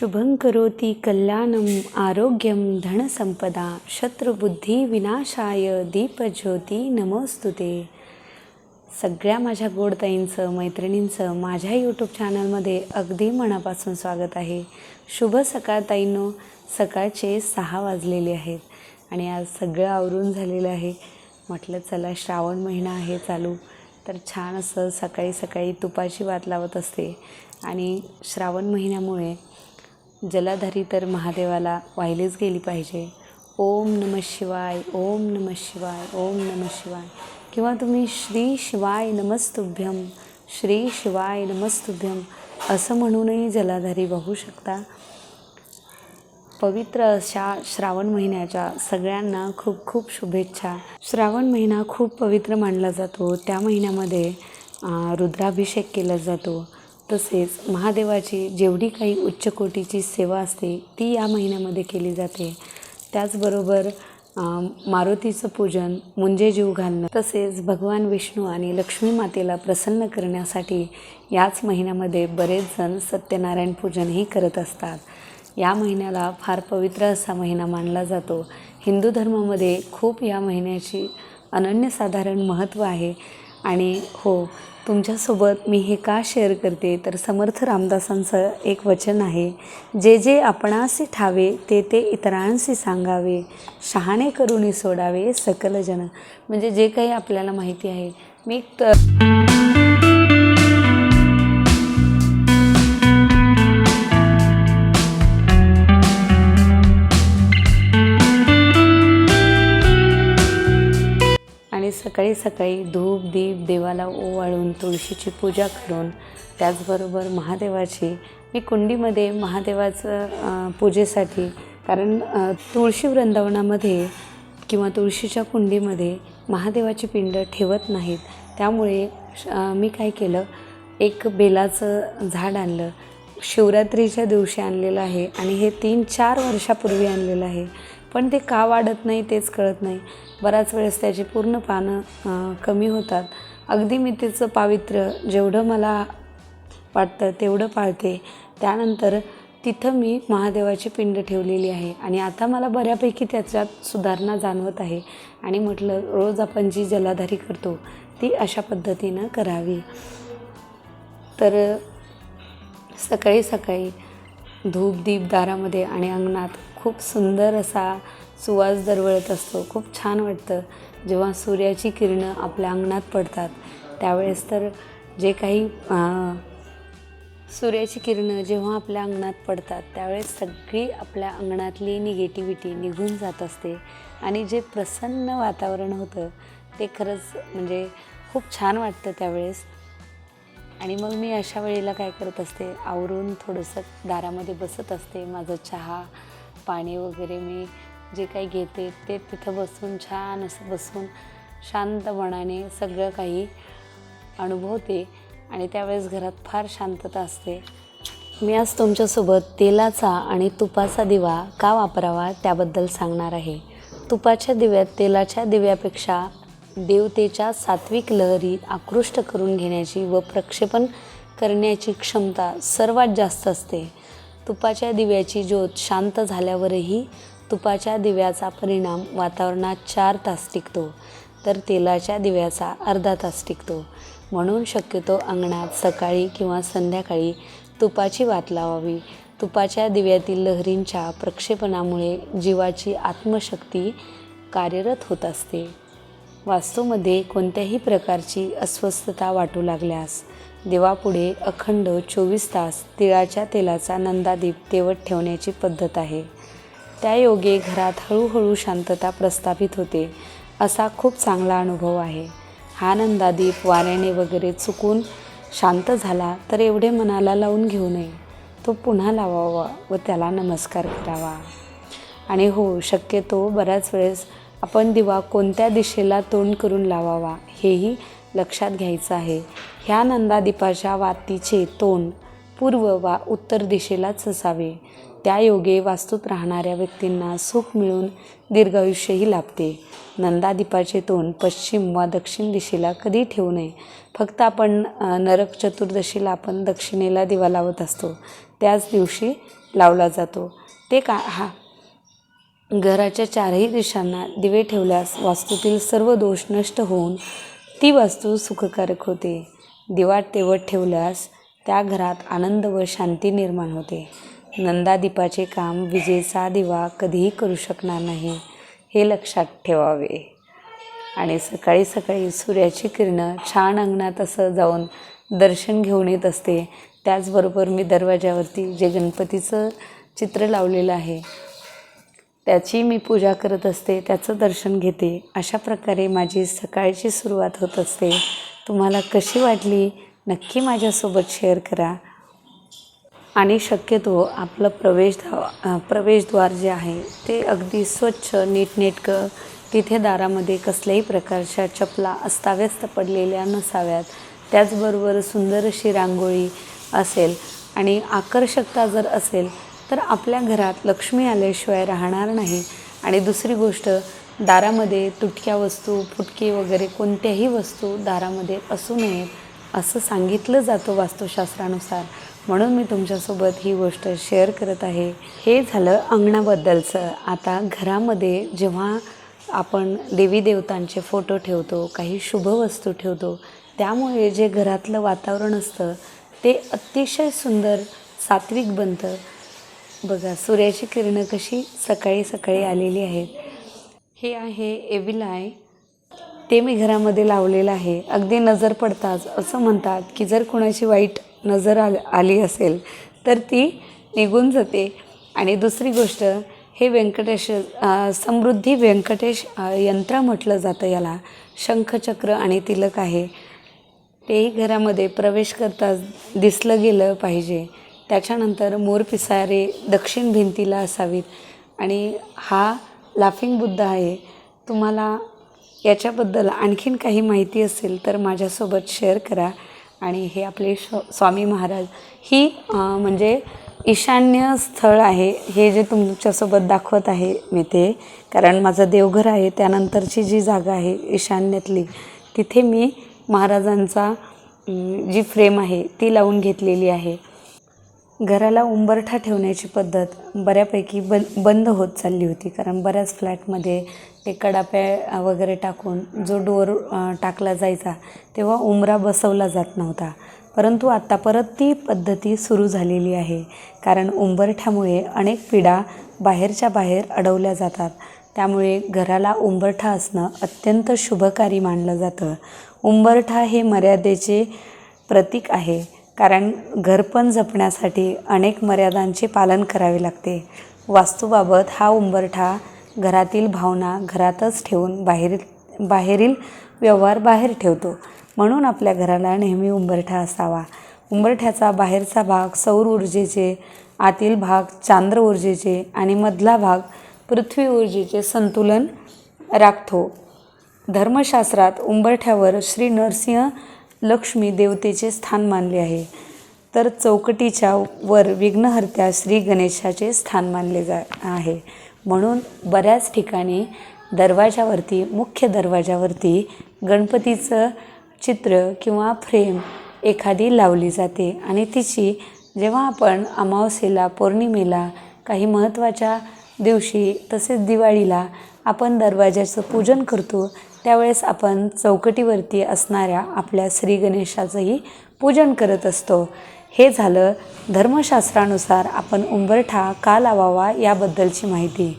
शुभं करोति कल्याणम आरोग्यम धनसंपदा शत्रुबुद्धिविनाशाय दीपज्योती नमोस्तुते सगळ्या माझ्या गोडताईंचं मैत्रिणींचं माझ्या यूट्यूब चॅनलमध्ये अगदी मनापासून स्वागत आहे. शुभ सकाळ ताईंनो सकाळचे सहा वाजलेले आहेत आणि आज सगळं आवरून झालेलं आहे. म्हटलं चला श्रावण महिना आहे चालू. तर छान असं सकाळी सकाळी तुपाची वात लावत असते. आणि श्रावण महिन्यामुळे जलाधारी तर महादेवाला वाहिलीच गेली पाहिजे. ओम नम शिवाय ओम नम शिवाय ओम नम शिवाय. किंवा तुम्ही श्री शिवाय नमस्तुभ्यम श्री शिवाय नमस्तुभ्यम असं म्हणूनही जलाधारी वाहू शकता. पवित्र अशा श्रावण महिन्याच्या सगळ्यांना खूप खूप शुभेच्छा. श्रावण महिना खूप पवित्र मानला जातो. त्या महिन्यामध्ये रुद्राभिषेक केला जातो. तसेच महादेवाची जेवढी काही उच्च कोटीची सेवा असते ती या महिन्यामध्ये केली जाते. त्याचबरोबर मारुतीचं पूजन मुंजे जीव घालणं तसेच भगवान विष्णू आणि लक्ष्मी मातेला प्रसन्न करण्यासाठी याच महिन्यामध्ये बरेच जण सत्यनारायण पूजनही करत असतात. या महिन्याला फार पवित्र असा महिना मानला जातो. हिंदू धर्मामध्ये खूप या महिन्याची अनन्यसाधारण महत्त्व आहे. आणि हो तुमच्यासोबत मी हे का शेअर करते? तर समर्थ रामदासांचं एक वचन आहे जे जे आपणासी ठावे ते ते इतरांशी सांगावे. शहाणे करून सोडावे सकलजन म्हणजे जे काही आपल्याला माहिती आहे मी तर सकाळी सकाळी धूप दीप देवाला ओवाळून तुळशीची पूजा करून त्याचबरोबर महादेवाची मी कुंडीमध्ये महादेवाचं पूजेसाठी कारण तुळशी वृंदावनामध्ये किंवा तुळशीच्या कुंडीमध्ये महादेवाची पिंड ठेवत नाहीत. त्यामुळे मी काय केलं एक बेलाचं झाड आणलं शिवरात्रीच्या दिवशी आणलेलं आहे आणि हे तीन चार वर्षापूर्वी आणलेलं आहे. पण ते का वाढत नाही तेच कळत नाही. बराच वेळेस त्याची पूर्ण पानं कमी होतात. अगदी मी तिचं पावित्र्य जेवढं मला वाटतं तेवढं पाळते. त्यानंतर तिथं मी महादेवाची पिंड ठेवलेली आहे आणि आता मला बऱ्यापैकी त्याच्यात सुधारणा जाणवत आहे. आणि म्हटलं रोज आपण जी जलाधारी करतो ती अशा पद्धतीनं करावी. तर सकाळी सकाळी धूप दीप दारामध्ये आणि अंगणात खूप सुंदर असा सुवास दरवळत असतो. खूप छान वाटतं जेव्हा सूर्याची किरणं आपल्या अंगणात पडतात. त्यावेळेस तर जे काही सूर्याची किरणं जेव्हा आपल्या अंगणात पडतात त्यावेळेस सगळी आपल्या अंगणातली निगेटिव्हिटी निघून जात असते. आणि जे प्रसन्न वातावरण होतं ते खरंच म्हणजे खूप छान वाटतं त्यावेळेस. आणि मग मी अशा वेळेला काय करत असते आवरून थोडंसं दारामध्ये बसत असते. माझं चहा पाणी वगैरे मी जे काही घेते ते तिथं बसून छान असं बसून शांत मनाने सगळं काही अनुभवते आणि त्यावेळेस घरात फार शांतता असते. मी आज तुमच्यासोबत तेलाचा आणि तुपाचा दिवा का वापरावा त्याबद्दल सांगणार आहे. तुपाच्या दिव्यात तेलाच्या दिव्यापेक्षा देवतेच्या सात्विक लहरी आकृष्ट करून घेण्याची व प्रक्षेपण करण्याची क्षमता सर्वात जास्त असते. तुपाच्या दिव्याची ज्योत शांत झाल्यावरही तुपाच्या दिव्याचा परिणाम वातावरणात चार तास टिकतो तर तेलाच्या दिव्याचा अर्धा तास टिकतो. म्हणून शक्यतो अंगणात सकाळी किंवा संध्याकाळी तुपाची वात लावावी. तुपाच्या दिव्यातील लहरींच्या प्रक्षेपणामुळे जीवाची आत्मशक्ती कार्यरत होत असते. वास्तूमध्ये कोणत्याही प्रकारची अस्वस्थता वाटू लागल्यास देवापुढे अखंड चोवीस तास तिळाच्या तेलाचा नंदादीप तेवत ठेवण्याची पद्धत आहे. त्या योगे घरात हळूहळू शांतता प्रस्थापित होते असा खूप चांगला अनुभव आहे. हा नंदादीप वाऱ्याने वगैरे चुकून शांत झाला तर एवढे मनाला लावून घेऊ नये. तो पुन्हा लावावा व त्याला नमस्कार करावा. आणि हो शक्यतो बऱ्याच वेळेस आपण दिवा कोणत्या दिशेला तोंड करून लावावा हेही लक्षात घ्यायचं आहे. ह्या नंदादीपाच्या वातीचे तोंड पूर्व वा उत्तर दिशेलाच असावे. त्या योगे वास्तूत राहणाऱ्या व्यक्तींना सुख मिळून दीर्घायुष्यही लाभते. नंदादीपाचे तोंड पश्चिम वा दक्षिण दिशेला कधी ठेवू नये. फक्त आपण नरक चतुर्दशीला आपण दक्षिणेला दिवा लावत असतो. त्याच दिवशी लावला जातो. ते का हा. घराच्या चारही दिशांना दिवे ठेवल्यास वास्तूतील सर्व दोष नष्ट होऊन ती वस्तू सुखकारक होते. दिवा तेवत ठेवल्यास त्या घरात आनंद व शांती निर्माण होते. नंदादीपाचे काम विजेचा दिवा कधीही करू शकणार नाही हे लक्षात ठेवावे. आणि सकाळी सकाळी सूर्याची किरणं छान अंगणात असं जाऊन दर्शन घेऊन येत असते. त्याचबरोबर मी दरवाजावरती जे गणपतीचं चित्र लावलेलं आहे त्याची मी पूजा करत असते त्याचं दर्शन घेते. अशा प्रकारे माझी सकाळची सुरुवात होत असते. तुम्हाला कशी वाटली? नक्की माझ्यासोबत शेअर करा. आणि शक्यतो आपलं प्रवेश प्रवेशद्वार जे आहे ते अगदी स्वच्छ नीटनेटकं तिथे दारामध्ये कसल्याही प्रकारच्या चपला अस्ताव्यस्त पडलेल्या नसाव्यात. त्याचबरोबर सुंदर अशी रांगोळी असेल आणि आकर्षकता जर असेल तर आपल्या घरात लक्ष्मी आल्याशिवाय राहणार नाही. आणि दुसरी गोष्ट दारामध्ये तुटक्या वस्तू फुटकी वगैरे कोणत्याही वस्तू दारामध्ये असू नयेत असं सांगितलं जातं वास्तुशास्त्रानुसार. म्हणून मी तुमच्यासोबत ही गोष्ट शेअर करत आहे. हे झालं अंगणाबद्दलचं. आता घरामध्ये जेव्हा आपण देवी देवतांचे फोटो ठेवतो काही शुभ वस्तू ठेवतो त्यामुळे जे घरातलं वातावरण असतं ते अतिशय सुंदर सात्विक बनतं. बघा सूर्याची किरणं कशी सकाळी सकाळी आलेली आहेत. हे आहे एविलाय ते मी घरामध्ये लावलेलं आहे. अगदी नजर पडताच असं म्हणतात की जर कोणाची वाईट नजर आल आली असेल तर ती निघून जाते. आणि दुसरी गोष्ट हे व्यंकटेश समृद्धी व्यंकटेश यंत्र म्हटलं जातं याला. शंखचक्र आणि तिलक आहे. तेही घरामध्ये प्रवेश करताच दिसलं गेलं पाहिजे. त्याच्यानंतर मोर पिसारे दक्षिण भिंतीला असावीत. आणि हा लाफिंग बुद्ध आहे. तुम्हाला याच्याबद्दल आणखीन काही माहिती असेल तर माझ्यासोबत शेअर करा. आणि हे आपले श स्वामी महाराज. ही म्हणजे ईशान्य स्थळ आहे. हे जे तुमच्यासोबत दाखवत आहे मी ते. कारण माझं देवघर आहे. त्यानंतरची जी जागा आहे ईशान्यातली तिथे मी महाराजांचा जी फ्रेम आहे ती लावून घेतलेली आहे. घराला उंबरठा ठेवण्याची पद्धत बऱ्यापैकी बन बंद होत चालली होती. कारण बऱ्याच फ्लॅटमध्ये ते कडाप्या वगैरे टाकून जो डोअर टाकला जायचा तेव्हा उंबरा बसवला जात नव्हता. परंतु आत्ता परत ती पद्धती सुरू झालेली आहे. कारण उंबरठ्यामुळे अनेक पिढा बाहेरच्या बाहेर अडवल्या जातात. त्यामुळे घराला उंबरठा असणं अत्यंत शुभकारी मानलं जातं. उंबरठा हे मर्यादेचे प्रतीक आहे. कारण घरपण जपण्यासाठी अनेक मर्यादांचे पालन करावे लागते. वास्तूबाबत हा उंबरठा घरातील भावना घरातच ठेवून बाहेर बाहेरील व्यवहार बाहेर ठेवतो. म्हणून आपल्या घराला नेहमी उंबरठा असावा. उंबरठ्याचा बाहेरचा भाग सौर ऊर्जेचे आतील भाग चांद्र ऊर्जेचे आणि मधला भाग पृथ्वी ऊर्जेचे संतुलन राखतो. धर्मशास्त्रात उंबरठ्यावर श्री नरसिंह लक्ष्मी देवतेचे स्थान मानले आहे. तर चौकटीच्या वर विघ्नहर्त्या श्री गणेशाचे स्थान मानले जा आहे. म्हणून बऱ्याच ठिकाणी दरवाजावरती मुख्य दरवाजावरती गणपतीचं चित्र किंवा फ्रेम एखादी लावली जाते आणि तिची जेव्हा आपण अमावस्येला पौर्णिमेला काही महत्त्वाच्या दिवशी तसेच दिवाळीला आपण दरवाजाचं पूजन करतो त्यावेळेस आपण चौकटीवरती असणाऱ्या आपल्या श्री गणेशाचंही पूजन करत असतो. हे झालं धर्मशास्त्रानुसार आपण उंबरठा का लावावा याबद्दलची माहिती.